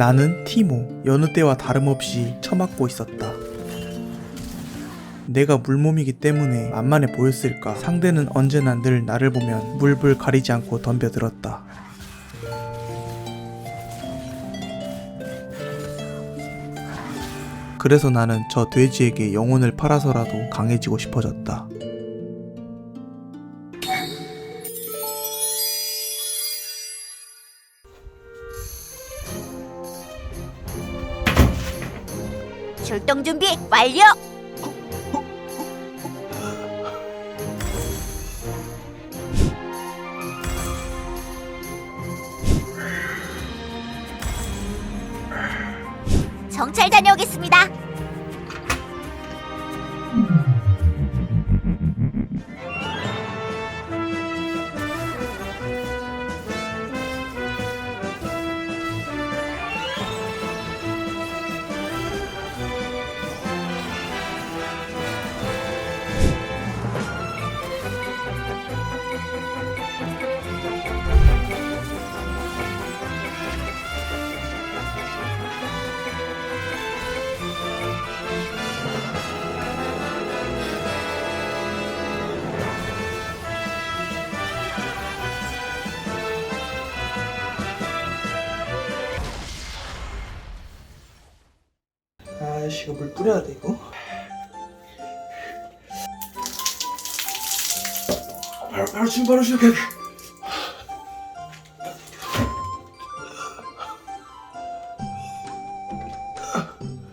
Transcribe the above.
나는 티모, 여느 때와 다름없이 처맞고 있었다. 내가 물몸이기 때문에 만만해 보였을까? 상대는 언제나 늘 나를 보면 물불 가리지 않고 덤벼들었다. 그래서 나는 저 돼지에게 영혼을 팔아서라도 강해지고 싶어졌다. 출동 준비 완료. 정찰 다녀오겠습니다. 이거 물 뿌려야 돼 이거? 바로 바로 지금 바로 시작해